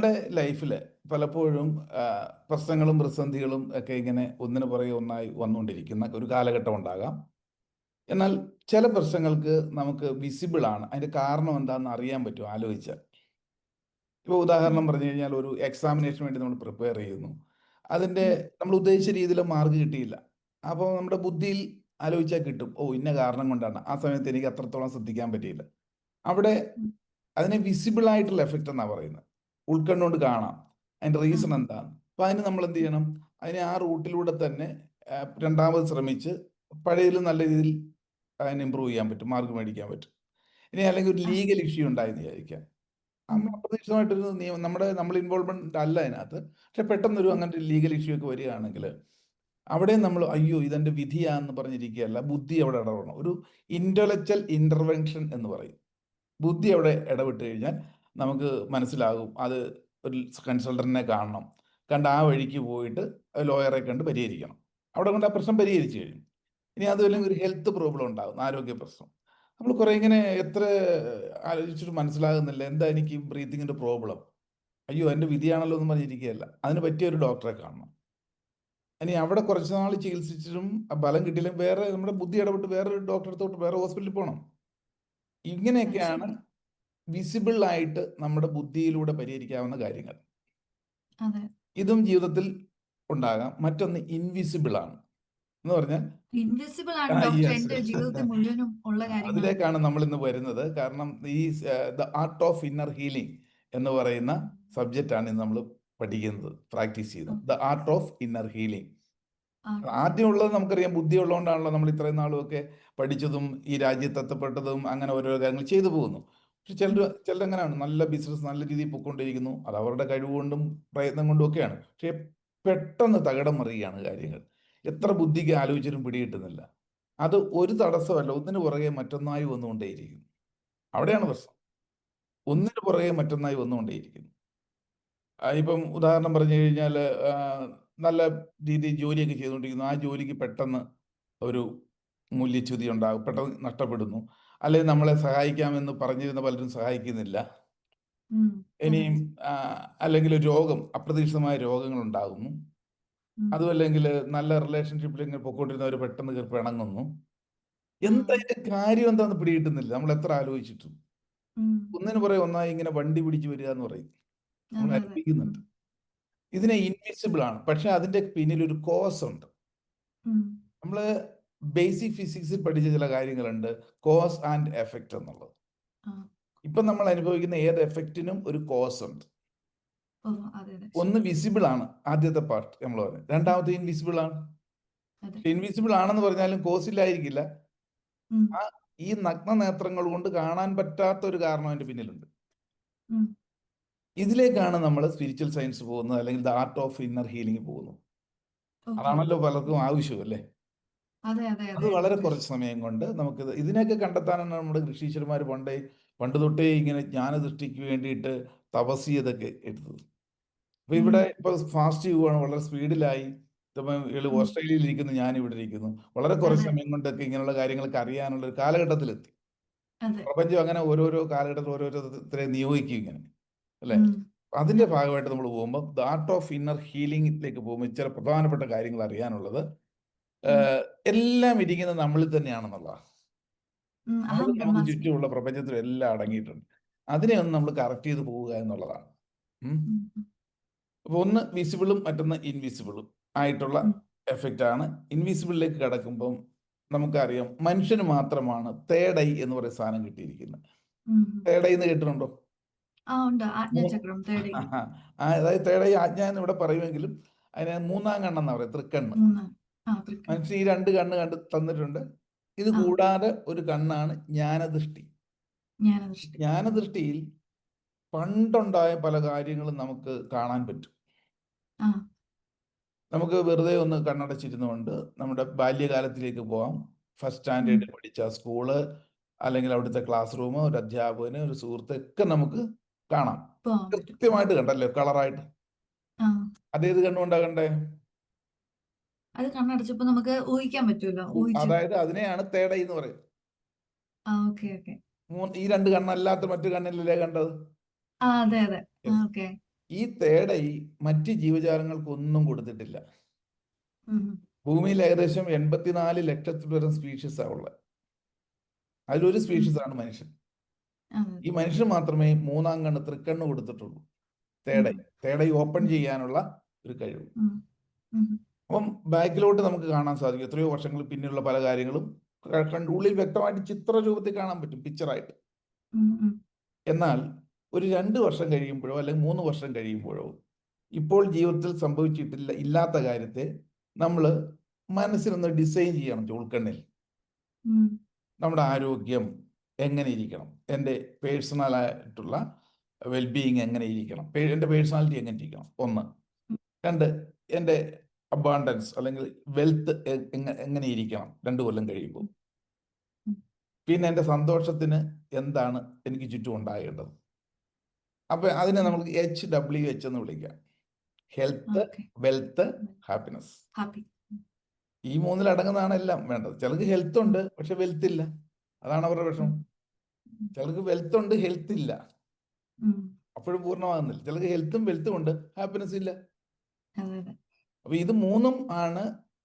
നമ്മുടെ ലൈഫിൽ പലപ്പോഴും പ്രശ്നങ്ങളും പ്രതിസന്ധികളും ഒക്കെ ഇങ്ങനെ ഒന്നിനു പുറകെ ഒന്നായി വന്നുകൊണ്ടിരിക്കുന്ന ഒരു കാലഘട്ടം ഉണ്ടാകാം. എന്നാൽ ചില പ്രശ്നങ്ങൾക്ക് നമുക്ക് വിസിബിൾ ആണ്. അതിന്റെ കാരണം എന്താണെന്ന് അറിയാൻ പറ്റും ആലോചിച്ചാൽ. ഇപ്പോൾ ഉദാഹരണം പറഞ്ഞു കഴിഞ്ഞാൽ ഒരു എക്സാമിനേഷൻ വേണ്ടി നമ്മൾ പ്രിപ്പയർ ചെയ്യുന്നു. അതിന്റെ നമ്മൾ ഉദ്ദേശിച്ച രീതിയിൽ മാർക്ക് കിട്ടിയില്ല. അപ്പോൾ നമ്മുടെ ബുദ്ധിയിൽ ആലോചിച്ചാൽ കിട്ടും ഓ ഇന്ന കാരണം കൊണ്ടാണ്. ആ സമയത്ത് എനിക്ക് അത്രത്തോളം ശ്രദ്ധിക്കാൻ പറ്റിയില്ല. അവിടെ അതിനെ വിസിബിൾ ആയിട്ടുള്ള എഫക്റ്റ് എന്നാണ് പറയുന്നത്. ഉൾക്കണ്ണുകൊണ്ട് കാണാം. അതിന്റെ റീസൺ എന്താണ്? അപ്പൊ അതിന് നമ്മൾ എന്ത് ചെയ്യണം? അതിനെ ആ റൂട്ടിലൂടെ തന്നെ രണ്ടാമത് ശ്രമിച്ച് പഴയതിലും നല്ല രീതിയിൽ അതിനെ ഇമ്പ്രൂവ് ചെയ്യാൻ പറ്റും മാർക്ക് മേടിക്കാൻ പറ്റും. ഇനി അല്ലെങ്കിൽ ഒരു ലീഗൽ ഇഷ്യൂ ഉണ്ടായെന്ന് വിചാരിക്കാം. അപ്രതീക്ഷിതമായിട്ടൊരു നിയമം നമ്മുടെ നമ്മൾ ഇൻവോൾവ്മെന്റ് അല്ല അതിനകത്ത്. പക്ഷെ പെട്ടെന്നൊരു അങ്ങനത്തെ ലീഗൽ ഇഷ്യൂ ഒക്കെ വരികയാണെങ്കിൽ അവിടെ നമ്മൾ അയ്യോ ഇതെന്റെ വിധിയാന്ന് പറഞ്ഞിരിക്കുകയല്ല ബുദ്ധി അവിടെ ഇടപെടണം. ഒരു ഇന്റലക്ച്വൽ ഇന്റർവെൻഷൻ എന്ന് പറയും. ബുദ്ധി അവിടെ ഇടപെട്ട് കഴിഞ്ഞാൽ നമുക്ക് മനസ്സിലാകും. അത് ഒരു കൺസൾട്ടന്റിനെ കാണണം. കണ്ട് ആ വഴിക്ക് പോയിട്ട് ലോയറെ കണ്ട് പരിഹരിക്കണം. അവിടെ കൊണ്ട് ആ പ്രശ്നം പരിഹരിച്ചു കഴിഞ്ഞു. ഇനി അതുമല്ലെങ്കിൽ ഒരു ഹെൽത്ത് പ്രോബ്ലം ഉണ്ടാകും ആരോഗ്യ പ്രശ്നം. നമ്മൾ കുറേ ഇങ്ങനെ എത്ര ആലോചിച്ചിട്ട് മനസ്സിലാകുന്നില്ല. എന്താ എനിക്ക് ബ്രീത്തിങ്ങിന്റെ പ്രോബ്ലം അയ്യോ എന്റെ വിധിയാണല്ലോ എന്ന് പറഞ്ഞിരിക്കുകയല്ല. അതിന് പറ്റിയ ഒരു ഡോക്ടറെ കാണണം. ഇനി അവിടെ കുറച്ച് നാൾ ചികിത്സിച്ചിട്ടും ബലം കിട്ടിയില്ലെങ്കിൽ വേറെ നമ്മുടെ ബുദ്ധി ഇടപെട്ട് വേറെ ഒരു ഡോക്ടറെ അടുത്തോട്ട് വേറെ ഹോസ്പിറ്റലിൽ പോകണം ഇങ്ങനെയൊക്കെയാണ് വിസിബിൾ ആയിട്ട് നമ്മുടെ ബുദ്ധിയിലൂടെ പരിഹരിക്കാവുന്ന കാര്യങ്ങൾ. ഇതും ജീവിതത്തിൽ ഉണ്ടാകാം. മറ്റൊന്ന് ഇൻവിസിബിൾ ആണ് എന്ന് പറഞ്ഞാൽ ഇൻവിസിബിൾ ആണ് അതിലേക്കാണ് നമ്മൾ ഇന്ന് വരുന്നത്. കാരണം ഈ the art of inner healing എന്ന് പറയുന്ന സബ്ജക്റ്റ് ആണ് ഇന്ന് നമ്മൾ പഠിക്കുന്നത് പ്രാക്ടീസ് ചെയ്യുന്നത്. The art of inner healing. ആദ്യമുള്ളത് നമുക്കറിയാം ബുദ്ധി ഉള്ളതുകൊണ്ടാണല്ലോ നമ്മൾ ഇത്രയും നാളും ഒക്കെ പഠിച്ചതും ഈ രാജ്യത്ത് എത്തപ്പെട്ടതും അങ്ങനെ ഓരോ കാര്യങ്ങൾ ചെയ്തു പോകുന്നു. പക്ഷെ ചിലർ ചിലരങ്ങനെയാണ്. നല്ല ബിസിനസ് നല്ല രീതിയിൽ പൊയ്ക്കൊണ്ടിരിക്കുന്നു. അത് അവരുടെ കഴിവുകൊണ്ടും പ്രയത്നം കൊണ്ടും ഒക്കെയാണ്. പക്ഷെ പെട്ടെന്ന് തകിടം മറിയുകയാണ് കാര്യങ്ങൾ. എത്ര ബുദ്ധിക്ക് ആലോചിച്ചിട്ടും പിടികിട്ടുന്നില്ല അത് ഒരു തടസ്സമല്ല. ഒന്നിന് പുറകെ മറ്റൊന്നായി വന്നുകൊണ്ടേയിരിക്കുന്നു. അവിടെയാണ് പ്രശ്നം. ഒന്നിന് പുറകെ മറ്റൊന്നായി വന്നുകൊണ്ടേയിരിക്കുന്നു. ഇപ്പം ഉദാഹരണം പറഞ്ഞു കഴിഞ്ഞാൽ നല്ല രീതിയിൽ ജോലിയൊക്കെ ചെയ്തുകൊണ്ടിരിക്കുന്നു. ആ ജോലിക്ക് പെട്ടെന്ന് ഒരു മൂല്യച്യുതി ഉണ്ടാകും. പെട്ടെന്ന് നഷ്ടപ്പെടുന്നു. അല്ലെങ്കിൽ നമ്മളെ സഹായിക്കാമെന്ന് പറഞ്ഞിരുന്ന പലരും സഹായിക്കുന്നില്ല. ഇനിയും അല്ലെങ്കിൽ രോഗം അപ്രതീക്ഷിതമായ രോഗങ്ങൾ ഉണ്ടാകുന്നു അതുമല്ലെങ്കിൽ നല്ല റിലേഷൻഷിപ്പിൽ ഇങ്ങനെ പൊക്കോണ്ടിരുന്നവർ പെട്ടെന്ന് കയറി പിണങ്ങുന്നു. എന്താ ഇതിന്റെ കാര്യം എന്താന്ന് പിടികിട്ടുന്നില്ല. നമ്മൾ എത്ര ആലോചിച്ചിട്ടും. ഒന്നിന് പുറകെ ഒന്നായി ഇങ്ങനെ വണ്ടി പിടിച്ചു വരിക എന്ന് പറയും. നമ്മൾ. അനുഭവിക്കുന്നുണ്ട് ഇതിനെ ഇൻവിസിബിൾ ആണ്. പക്ഷെ അതിന്റെ പിന്നിൽ ഒരു കോസ് ഉണ്ട് നമ്മൾ ബേസിക് ഫിസിക്സിൽ പഠിച്ച ചില കാര്യങ്ങളുണ്ട്. കോസ് ആൻഡ് എഫക്റ്റ് എന്നുള്ളത്. ഇപ്പൊ നമ്മൾ അനുഭവിക്കുന്ന ഏത് എഫക്റ്റിനും ഒരു കോസ് ഉണ്ട്. ഒന്ന് വിസിബിൾ ആണ് ആദ്യത്തെ പാർട്ട് നമ്മൾ പറഞ്ഞത്. രണ്ടാമത്തെ ഇൻവിസിബിൾ ആണ്. ഇൻവിസിബിൾ ആണെന്ന് പറഞ്ഞാലും കോസ് ഇല്ലായിരിക്കില്ല. ആ ഈ നഗ്ന നേത്രങ്ങൾ കൊണ്ട് കാണാൻ പറ്റാത്ത ഒരു കാരണം അതിന്റെ പിന്നിലുണ്ട്. ഇതിലേക്കാണ് നമ്മൾ സ്പിരിച്വൽ സയൻസ് പോകുന്നത് അല്ലെങ്കിൽ the art of inner healing പോകുന്നത്. അതാണല്ലോ പലർക്കും ആവശ്യം അല്ലേ? അതെ അതെ അത് അതെ. വളരെ കുറച്ച് സമയം കൊണ്ട് നമുക്ക് ഇത് ഇതിനെയൊക്കെ കണ്ടെത്താനാണ് നമ്മുടെ ഋഷീശ്വരന്മാർ പണ്ടേ പണ്ട് തൊട്ടേ ഇങ്ങനെ ജ്ഞാനദൃഷ്ടിക്ക് വേണ്ടിയിട്ട് തപസ് ചെയ്തൊക്കെ എടുത്തത്. അപ്പൊ ഇവിടെ ഇപ്പൊ ഫാസ്റ്റ് ചെയ്യുവാണ് വളരെ സ്പീഡിലായി. ഇപ്പം ഓസ്ട്രേലിയയിൽ ഇരിക്കുന്നു ഞാൻ ഇവിടെ ഇരിക്കുന്നു. വളരെ കുറച്ച്. സമയം കൊണ്ടൊക്കെ ഇങ്ങനെയുള്ള കാര്യങ്ങളൊക്കെ അറിയാനുള്ള ഒരു കാലഘട്ടത്തിലെത്തി. പ്രപഞ്ചം അങ്ങനെ ഓരോരോ കാലഘട്ടത്തിൽ ഓരോരുത്തരെ നിയോഗിക്കും ഇങ്ങനെ അല്ലെ? അതിന്റെ ഭാഗമായിട്ട് നമ്മൾ പോകുമ്പോൾ ദ ആർട്ട് ഓഫ് ഇന്നർ ഹീലിംഗിലേക്ക് പോകുമ്പോൾ ചില പ്രധാനപ്പെട്ട കാര്യങ്ങൾ അറിയാനുള്ളത് എല്ലാം ഇരിക്കുന്നത് നമ്മളിൽ തന്നെയാണെന്നുള്ളതാണ് നമുക്ക് ചുറ്റുമുള്ള പ്രപഞ്ചത്തിൽ എല്ലാം അടങ്ങിയിട്ടുണ്ട്. അതിനെ ഒന്ന് നമ്മൾ കറക്റ്റ് ചെയ്ത് പോവുക എന്നുള്ളതാണ്. അപ്പൊ ഒന്ന് വിസിബിളും മറ്റൊന്ന് ഇൻവിസിബിളും ആയിട്ടുള്ള എഫക്റ്റ് ആണ്. ഇൻവിസിബിളിലേക്ക് കടക്കുമ്പം നമുക്കറിയാം മനുഷ്യന് മാത്രമാണ് തേടൈ എന്ന് പറയുന്ന സാധനം കിട്ടിയിരിക്കുന്നത്. തേടൈ എന്ന് കേട്ടിട്ടുണ്ടോ? അതായത് തേടൈ ആജ്ഞ എന്ന് ഇവിടെ പറയുമെങ്കിലും അതിന് മൂന്നാം കണ്ണെന്നാ പറയാ തൃക്കണ്ണ്. മനുഷ്യൻ ഈ രണ്ട് കണ്ണ് കണ്ട് തന്നിട്ടുണ്ട്. ഇത് കൂടാതെ ഒരു കണ്ണാണ് ജ്ഞാനദൃഷ്ടി. ജ്ഞാനദൃഷ്ടി. ജ്ഞാനദൃഷ്ടിയിൽ പണ്ടുണ്ടായ പല കാര്യങ്ങളും നമുക്ക് കാണാൻ പറ്റും. നമുക്ക് വെറുതെ ഒന്ന് കണ്ണടച്ചിരുന്നുകൊണ്ട് നമ്മുടെ ബാല്യകാലത്തിലേക്ക് പോവാം. ഫസ്റ്റ് സ്റ്റാൻഡേർഡിൽ പഠിച്ച സ്കൂൾ അല്ലെങ്കിൽ അവിടുത്തെ ക്ലാസ് റൂം ഒരു അധ്യാപകന് ഒരു സുഹൃത്ത് ഒക്കെ നമുക്ക് കാണാം. കൃത്യമായിട്ട് കണ്ടല്ലോ കളറായിട്ട് അതേത് കണ്ണുകൊണ്ടാ കണ്ടേ? അത് കണ്ണടച്ചപ്പോ നമുക്ക് ഊഹിക്കാൻ പറ്റുമല്ലോ ഊഹിച്ചു. അതായത് അതിനെയാണ് തേട എന്ന് പറയുന്നത്. ആ ഓക്കെ ഓക്കെ. മൂന്ന് ഈ രണ്ട് കണ്ണല്ലാത്ത മറ്റു കണ്ണിലല്ലേ കണ്ടത്? ആ അതെ അതെ. ഓക്കെ. ഈ തേടൈ മറ്റ് ജീവജാലങ്ങൾക്കൊന്നും കൊടുത്തിട്ടില്ല. ഭൂമിയിൽ ഏകദേശം എൺപത്തിനാല് ലക്ഷത്തിൽ പരം സ്പീഷീസാ ഉള്ളത്. അതിലൊരു സ്പീഷീസ് ആണ് മനുഷ്യൻ. ഈ മനുഷ്യൻ മാത്രമേ മൂന്നാം കണ്ണ് തൃക്കണ്ണ് കൊടുത്തിട്ടുള്ളൂ. തേടൈ തേടൈ ഓപ്പൺ ചെയ്യാനുള്ള ഒരു കഴിവ്. അപ്പം ബാക്കിലോട്ട് നമുക്ക് കാണാൻ സാധിക്കും. എത്രയോ വർഷങ്ങൾ പിന്നിലുള്ള പല കാര്യങ്ങളും ഉള്ളിൽ വ്യക്തമായിട്ട് ചിത്രരൂപത്തിൽ കാണാൻ പറ്റും പിക്ചറായിട്ട്. എന്നാൽ ഒരു രണ്ട് വർഷം കഴിയുമ്പോഴോ അല്ലെങ്കിൽ മൂന്ന് വർഷം കഴിയുമ്പോഴോ ഇപ്പോൾ ജീവിതത്തിൽ സംഭവിച്ചിട്ടില്ല ഇല്ലാത്ത കാര്യത്തെ നമ്മൾ മനസ്സിലൊന്ന് ഡിസൈൻ ചെയ്യണം ഉൾക്കണ്ണിൽ. നമ്മുടെ ആരോഗ്യം എങ്ങനെ ഇരിക്കണം എന്റെ പേഴ്സണലായിട്ടുള്ള വെൽബീയിങ് എങ്ങനെ ഇരിക്കണം? എന്റെ പേഴ്സണാലിറ്റി എങ്ങനെ ഇരിക്കണം? ഒന്ന്. രണ്ട് എന്റെ അബാണ്ടൻസ് അല്ലെങ്കിൽ വെൽത്ത് എങ്ങനെ ഇരിക്കണം രണ്ടു കൊല്ലം കഴിയുമ്പോൾ. പിന്നെ എന്റെ സന്തോഷത്തിന് എന്താണ് എനിക്ക് ചുറ്റും ഉണ്ടാകേണ്ടത്? അപ്പൊ അതിനെ നമുക്ക് എച്ച് ഡബ്ല്യു എച്ച് എന്ന് വിളിക്കാം. ഹെൽത്ത് വെൽത്ത് ഹാപ്പിനെസ് ഹാപ്പി ഈ മൂന്നിൽ അടങ്ങുന്നതാണ് എല്ലാം വേണ്ടത്. ചിലർക്ക് ഹെൽത്ത് ഉണ്ട് പക്ഷെ വെൽത്ത് ഇല്ല. അതാണ് അവരുടെ വിഷമം. ചിലർക്ക് വെൽത്ത് ഉണ്ട് ഹെൽത്ത് ഇല്ല. അപ്പോഴും പൂർണമാകുന്നില്ല. ചിലർക്ക് ഹെൽത്തും വെൽത്തും ഉണ്ട് ഹാപ്പിനെസ് ഇല്ല. അപ്പൊ ഇത് മൂന്നും ആണ്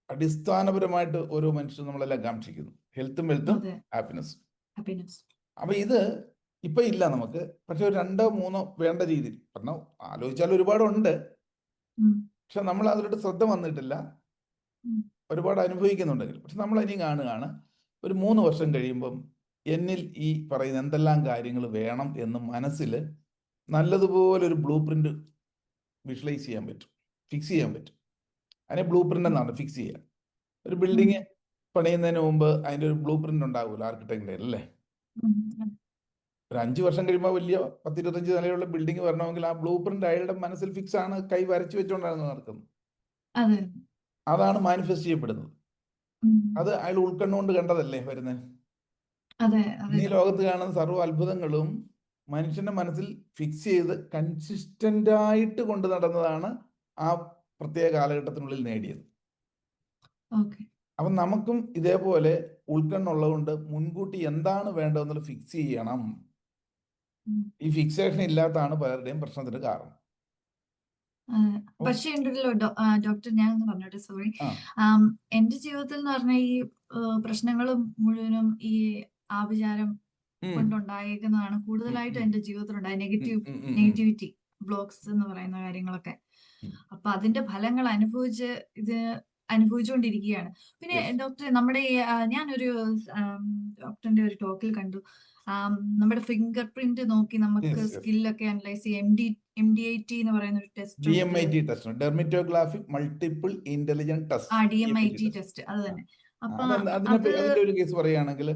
അടിസ്ഥാനപരമായിട്ട് ഓരോ മനുഷ്യരും നമ്മളെല്ലാം കാക്ഷിക്കുന്നത് ഹെൽത്തും വെൽത്തും ഹാപ്പിനെസ്സും. ഹാപ്പിനെസ് ഹാപ്പിനെസ് അപ്പൊ ഇത് ഇപ്പൊ ഇല്ല നമുക്ക്. പക്ഷെ ഒരു രണ്ടോ മൂന്നോ വേണ്ട രീതിയിൽ പറഞ്ഞാൽ ആലോചിച്ചാൽ ഒരുപാടുണ്ട് പക്ഷെ നമ്മൾ അതിലോട്ട് ശ്രദ്ധ വന്നിട്ടില്ല. ഒരുപാട് അനുഭവിക്കുന്നുണ്ടെങ്കിൽ പക്ഷെ നമ്മൾ ഇനിയും കാണുകയാണ്. ഒരു മൂന്ന് വർഷം കഴിയുമ്പം എന്നിൽ ഈ പറയുന്ന എന്തെല്ലാം കാര്യങ്ങൾ വേണം എന്ന് മനസ്സിൽ നല്ലതുപോലെ ഒരു ബ്ലൂ പ്രിന്റ് വിഷ്വലൈസ് ചെയ്യാൻ പറ്റും. ഫിക്സ് ചെയ്യാൻ പറ്റും. അതിനെ ബ്ലൂ പ്രിന്റ് എന്നാണ് ഫിക്സ് ചെയ്യുക. ഒരു ബിൽഡിങ് പണിയുന്നതിന് മുമ്പ് അതിന്റെ ഒരു ബ്ലൂ പ്രിന്റ് ഉണ്ടാവുമല്ലോ ആർക്കിടെക്ടിന്റെ അല്ലേ? ഒരു അഞ്ചു വർഷം കഴിയുമ്പോൾ വലിയ പത്തിരുപത്തഞ്ച് നിലയുള്ള ബിൽഡിംഗ് വരണമെങ്കിൽ ആ ബ്ലൂ പ്രിന്റ് അയാളുടെ മനസ്സിൽ ഫിക്സ് ആണ് കൈ വരച്ചു വെച്ചുകൊണ്ടാണ് നടക്കുന്നത്. അതെ. അതാണ് മാനിഫെസ്റ്റ് ചെയ്യപ്പെടുന്നത്. അത് അയാൾ ഉൾക്കണ്ണുകൊണ്ട് കണ്ടതല്ലേ വരുന്നത് ഈ ലോകത്ത് കാണുന്ന സർവ അത്ഭുതങ്ങളും മനുഷ്യന്റെ മനസ്സിൽ ഫിക്സ് ചെയ്ത് കൺസിസ്റ്റന്റ് ആയിട്ട് കൊണ്ട് നടന്നതാണ് ആ പ്രത്യേക കാലഘട്ടത്തിനുള്ളിൽ നേടിയത് അപ്പം നമുക്കും ഇതേപോലെ ഉൾക്കണ്ണുള്ളതുകൊണ്ട് മുൻകൂട്ടി എന്താണ് വേണ്ടതെന്നുള്ളത് ഫിക്സ് ചെയ്യണം ഈ ഫിക്സേഷൻ ഇല്ലാത്തതാണ് പലരുടെയും പ്രശ്നത്തിന് കാരണം. പക്ഷേ ഉണ്ടല്ലോ ഡോക്ടർ ഞാൻ ഒന്ന് പറഞ്ഞോട്ടെ സോറി. എന്റെ ജീവിതത്തിൽ എന്ന് പറഞ്ഞ ഈ പ്രശ്നങ്ങളും മുഴുവനും ഈ ആഭിചാരം. കൊണ്ടുണ്ടായേക്കുന്നതാണ് കൂടുതലായിട്ടും. എന്റെ ജീവിതത്തിൽ ഉണ്ടായ നെഗറ്റീവ്. നെഗറ്റിവിറ്റി ബ്ലോക്സ് എന്ന് പറയുന്ന കാര്യങ്ങളൊക്കെ. അപ്പൊ അതിന്റെ ഫലങ്ങൾ അനുഭവിച്ച് ഇത് അനുഭവിച്ചുകൊണ്ടിരിക്കുകയാണ് പിന്നെ. ഡോക്ടർ നമ്മുടെ ഞാനൊരു ഡോക്ടറിന്റെ ഒരു ടോക്കിൽ കണ്ടു. നമ്മുടെ ഫിംഗർ പ്രിന്റ് നോക്കി നമുക്ക്. സ്കില്ലൊക്കെ അനലൈസ് ചെയ്യാം. M D M D I T എന്ന് പറയുന്ന ഒരു test D M I T test dermatoglyphic multiple intelligent test. ആ D M I T test. അത് തന്നെ. അപ്പൊ അതിന്റെ ഒരു കേസ് പറയുകയാണെങ്കിൽ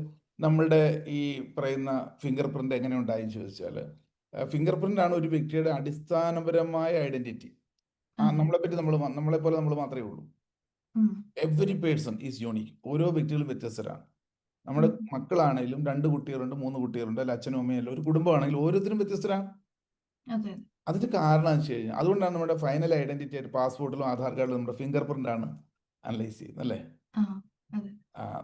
നമ്മളുടെ ഈ പറയുന്ന ഫിംഗർ പ്രിന്റ് എങ്ങനെ ഉണ്ടായെന്ന് ചോദിച്ചാൽ ഫിംഗർ പ്രിന്റ് ആണ് ഒരു വ്യക്തിയുടെ അടിസ്ഥാനപരമായ ഐഡന്റിറ്റി. നമ്മളെ പറ്റി നമ്മൾ നമ്മളെ പോലെ നമ്മൾ മാത്രമേ ഉള്ളൂ. എവറി പേഴ്സൺ ഈസ് യൂണിക് ഓരോ വ്യക്തികളും വ്യത്യസ്തരാണ്. നമ്മുടെ. മക്കളാണെങ്കിലും രണ്ട് കുട്ടികളുണ്ട് മൂന്ന് കുട്ടികളുണ്ട് അല്ല അച്ഛനും അമ്മയും അല്ല ഒരു കുടുംബമാണെങ്കിലും ഓരോരുത്തരും വ്യത്യസ്തരാണ്. അതെ. അതിന്റെ കാരണം വെച്ച് കഴിഞ്ഞാൽ അതുകൊണ്ടാണ് നമ്മുടെ ഫൈനൽ ഐഡന്റിറ്റി ആയിട്ട് പാസ്പോർട്ടിലും ആധാർ കാർഡിലും നമ്മുടെ ഫിംഗർ പ്രിന്റ് ആണ് അനലൈസ് ചെയ്യുന്നത് അല്ലേ?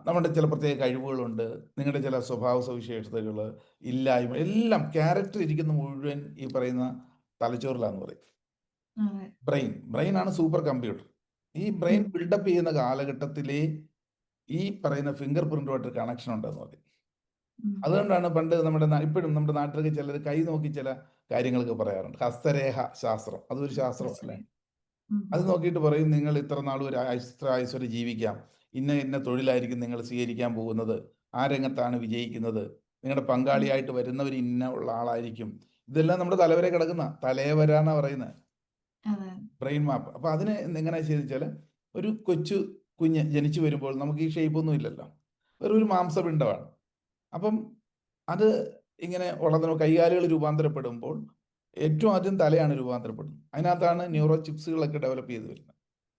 നമ്മുടെ ചില പ്രത്യേക കഴിവുകളുണ്ട് നിങ്ങളുടെ ചില സ്വഭാവ സവിശേഷതകൾ ഇല്ലായ്മ എല്ലാം ക്യാരക്ടർ ഇരിക്കുന്ന മുഴുവൻ ഈ പറയുന്ന തലച്ചോറിലാന്ന് പറയും. Brain brain. ആണ് സൂപ്പർ കമ്പ്യൂട്ടർ. ഈ ബ്രെയിൻ. ബിൽഡപ്പ് ചെയ്യുന്ന കാലഘട്ടത്തിലേ ഈ പറയുന്ന ഫിംഗർ പ്രിന്റുമായിട്ട് കണക്ഷൻ ഉണ്ടെന്ന് പറയും. അതുകൊണ്ടാണ് പണ്ട് നമ്മുടെ ഇപ്പോഴും നമ്മുടെ നാട്ടിലൊക്കെ ചിലർ കൈ നോക്കി ചില കാര്യങ്ങളൊക്കെ പറയാറുണ്ട്. ഹസ്തരേഖ ശാസ്ത്രം. അതൊരു ശാസ്ത്രം അല്ലേ? അത് നോക്കിയിട്ട് പറയും നിങ്ങൾ ഇത്ര നാൾ ഒരു ഇത്ര ആയുസ് വരെ ജീവിക്കാം. ഇന്ന ഇന്ന തൊഴിലായിരിക്കും നിങ്ങൾ സ്വീകരിക്കാൻ പോകുന്നത്. ആ രംഗത്താണ് വിജയിക്കുന്നത്. നിങ്ങളുടെ പങ്കാളിയായിട്ട് വരുന്നവർ ഇന്ന ഉള്ള ആളായിരിക്കും. ഇതെല്ലാം നമ്മുടെ തലവരെ കിടക്കുന്ന തലവര പറയുന്നത് ബ്രെയിൻ മാപ്പ് അപ്പൊ അതിന് എങ്ങനെ ചെയ്തിച്ചാൽ ഒരു കൊച്ചു കുഞ്ഞ് ജനിച്ചു വരുമ്പോൾ നമുക്ക് ഈ ഷേപ്പ് ഒന്നും ഇല്ലല്ലോ. വെറും ഒരു മാംസപിണ്ഡമാണ്. അപ്പം അത് ഇങ്ങനെ വളർന്നു കൈകാലുകൾ രൂപാന്തരപ്പെടുമ്പോൾ ഏറ്റവും ആദ്യം തലയാണ് രൂപാന്തരപ്പെടുന്നത്. അതിനകത്താണ് ന്യൂറോ ചിപ്സുകളൊക്കെ ഡെവലപ്പ് ചെയ്ത് വരുന്നത്.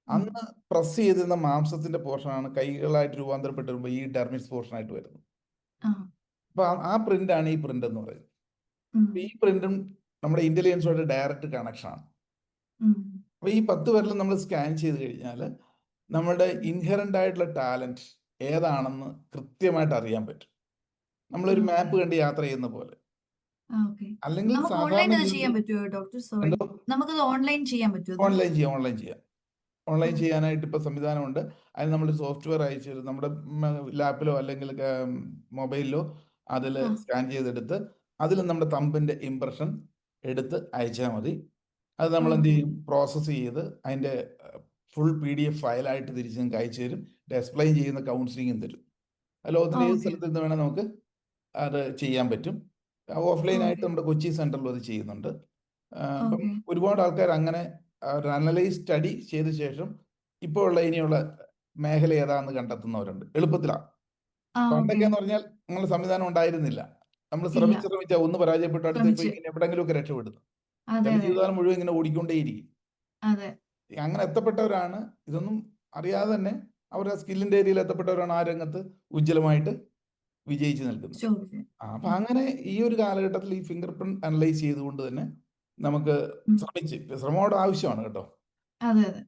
അന്ന് പ്രസ് ചെയ്തിരുന്ന മാംസത്തിന്റെ പോർഷനാണ് കൈകളായിട്ട് രൂപാന്തരപ്പെട്ട് വരുമ്പോൾ ഈ ഡെർമിസ് പോർഷനായിട്ട് വരുന്നത്. അപ്പൊ ആ- പ്രിന്റ് ആണ് ഈ പ്രിന്റ് എന്ന് പറയുന്നത്. ഈ പ്രിന്റും നമ്മുടെ ഇന്റലിജൻസുമായിട്ട് ഡയറക്റ്റ് കണക്ഷൻ ആണ്. അപ്പൊ ഈ പത്ത് പേരിലും നമ്മൾ സ്കാൻ ചെയ്ത് കഴിഞ്ഞാൽ നമ്മുടെ ഇൻഹെറന്റ് ആയിട്ടുള്ള ടാലന്റ് ഏതാണെന്ന് കൃത്യമായിട്ട് അറിയാൻ പറ്റും. നമ്മളൊരു. മാപ്പ് കണ്ട് യാത്ര ചെയ്യുന്ന പോലെ. അല്ലെങ്കിൽ ഓൺലൈൻ ചെയ്യാൻ പറ്റുമോ ഡോക്ടർ സോറി എന്തോ? നമുക്കത് ഓൺലൈൻ ചെയ്യാൻ പറ്റുമോ ഓൺലൈൻ ചെയ്യാം ഓൺലൈൻ ചെയ്യാം. ഓൺലൈൻ ചെയ്യാനായിട്ട് ഇപ്പോൾ സംവിധാനമുണ്ട്. അതിന് നമ്മൾ സോഫ്റ്റ്വെയർ അയച്ചു തരും നമ്മുടെ ലാപ്പിലോ അല്ലെങ്കിൽ മൊബൈലിലോ അതിൽ സ്കാൻ ചെയ്തെടുത്ത് അതിൽ നമ്മുടെ തമ്പിന്റെ ഇംപ്രഷൻ എടുത്ത് അയച്ചാൽ മതി. അത് നമ്മൾ എന്ത് ചെയ്യും പ്രോസസ്സ് ചെയ്ത് അതിന്റെ ഫുൾ പി ഡി എഫ് ഫയലായിട്ട് തിരിച്ച് നിങ്ങൾക്ക് അയച്ചു തരും. എക്സ്പ്ലെയിൻ ചെയ്യുന്ന കൗൺസിലിങ്ങും തരും. ലോകത്തിൽ ഏത് സ്ഥലത്ത് നിന്ന് വേണേൽ നമുക്ക് അത് ചെയ്യാൻ പറ്റും. ഓഫ്ലൈൻ ആയിട്ട് നമ്മുടെ കൊച്ചി സെന്ററിൽ അത് ചെയ്യുന്നുണ്ട്. അപ്പം ഒരുപാട് ആൾക്കാർ അങ്ങനെ ഒരു അനലൈസ് സ്റ്റഡി ചെയ്ത ശേഷം ഇപ്പോൾ ഉള്ള ഇനിയുള്ള മേഖല ഏതാണെന്ന് കണ്ടെത്തുന്നവരുണ്ട്. എളുപ്പത്തിലാണ് പണ്ടൊക്കെ എന്ന് പറഞ്ഞാൽ നമ്മളെ സംവിധാനം ഉണ്ടായിരുന്നില്ല. നമ്മൾ ശ്രമിച്ച് ശ്രമിച്ച ഒന്ന് പരാജയപ്പെട്ട അടുത്ത് എവിടെങ്കിലും ഒക്കെ രക്ഷപ്പെടുന്നു. ജീവിതകാലം മുഴുവൻ ഇങ്ങനെ ഓടിക്കൊണ്ടേയിരിക്കും. അങ്ങനെ എത്തപ്പെട്ടവരാണ്. ഇതൊന്നും അറിയാതെ തന്നെ അവരുടെ സ്കില്ലിന്റെ ഏരിയയിൽ എത്തപ്പെട്ടവരാണ് ആ രംഗത്ത് ഉജ്ജ്വലമായിട്ട് വിജയിച്ചു നിൽക്കുന്നത്. അപ്പൊ അങ്ങനെ ഈ ഒരു കാലഘട്ടത്തിൽ ഈ ഫിംഗർ പ്രിന്റ് അനലൈസ് ചെയ്തുകൊണ്ട് തന്നെ നമുക്ക്. ശ്രമിച്ച് ശ്രമോടെ ആവശ്യമാണ് കേട്ടോ.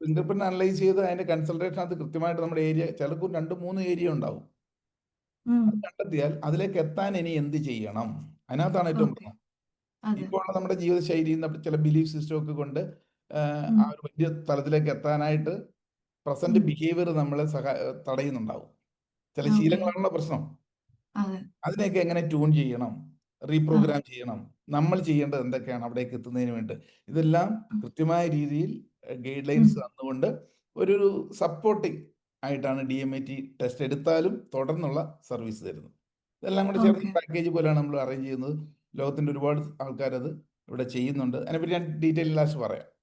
ഫിംഗർ പ്രിന്റ് അനലൈസ് ചെയ്ത് അതിന്റെ കൺസൾട്ടേഷൻ അത് കൃത്യമായിട്ട് നമ്മുടെ ഏരിയ ചിലർക്ക് രണ്ട് മൂന്ന് ഏരിയ ഉണ്ടാവും. കണ്ടെത്തിയാൽ അതിലേക്ക് എത്താൻ ഇനി എന്ത് ചെയ്യണം? അതിനകത്താണ് ഏറ്റവും പ്രധാനം ഇപ്പോൾ ഉള്ള നമ്മുടെ ജീവിതശൈലി നമ്മുടെ ചില ബിലീഫ് സിസ്റ്റം ഒക്കെ കൊണ്ട് ആ, ഒരു വലിയ തലത്തിലേക്ക് എത്താനായിട്ട് പ്രസന്റ് ബിഹേവിയർ നമ്മളെ സഹാ തടയുന്നുണ്ടാവും. ചില ശീലങ്ങളാണല്ലോ പ്രശ്നം. അതെ. അതിനെയൊക്കെ എങ്ങനെ ട്യൂൺ ചെയ്യണം? റീപ്രോഗ്രാം ചെയ്യണം? നമ്മൾ ചെയ്യേണ്ടത് എന്തൊക്കെയാണ് അവിടേക്ക് എത്തുന്നതിന് വേണ്ടി? ഇതെല്ലാം കൃത്യമായ രീതിയിൽ ഗൈഡ് ലൈൻസ് തന്നുകൊണ്ട് ഒരു സപ്പോർട്ടിങ് ആയിട്ടാണ് D M A T test എടുത്താലും തുടർന്നുള്ള സർവീസ് തരുന്നത്. ഇതെല്ലാം കൂടെ ചേർന്ന് പാക്കേജ് പോലെയാണ് നമ്മൾ അറേഞ്ച് ചെയ്യുന്നത്. ലോകത്തിന്റെ ഒരുപാട് ആൾക്കാരത് ഇവിടെ ചെയ്യുന്നുണ്ട്. അതിനെപ്പറ്റി ഞാൻ ഡീറ്റെയിൽ ലാസ്റ്റ് പറയാം.